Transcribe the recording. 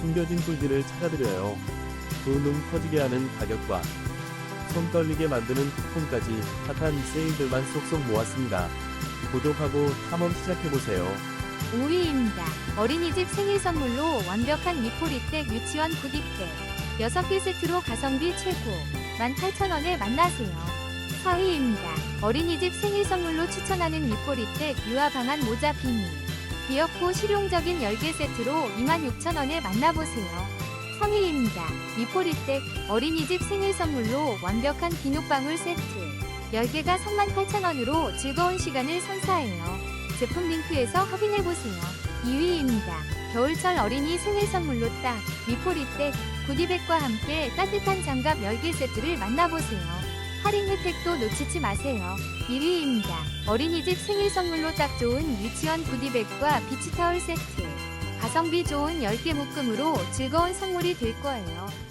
숨겨진 꿀들을 찾아드려요. 두눈 터지게 하는 가격과 손 떨리게 만드는 쿠폰까지 핫한 세일들만 쏙쏙 모았습니다. 구독하고 탐험 시작해보세요. 5위입니다. 어린이집 생일 선물로 완벽한 미포리댁 유치원 구디백 6개 세트로 가성비 최고 18,000원에 만나세요. 4위입니다. 어린이집 생일 선물로 추천하는 미포리댁 유아 방안 모자 비니 귀엽고 실용적인 10개 세트로 26,000원에 만나보세요. 3위입니다. 미포리댁 어린이집 생일 선물로 완벽한 비눗방울 세트 10개가 38,000원으로 즐거운 시간을 선사해요. 제품 링크에서 확인해보세요. 2위입니다. 겨울철 어린이 생일 선물로 딱 미포리댁 구디백과 함께 따뜻한 장갑 10개 세트를 만나보세요. 할인 혜택도 놓치지 마세요. 1위입니다. 어린이집 생일 선물로 딱 좋은 유치원 구디백과 비치타월 세트. 가성비 좋은 10개 묶음으로 즐거운 선물이 될 거예요.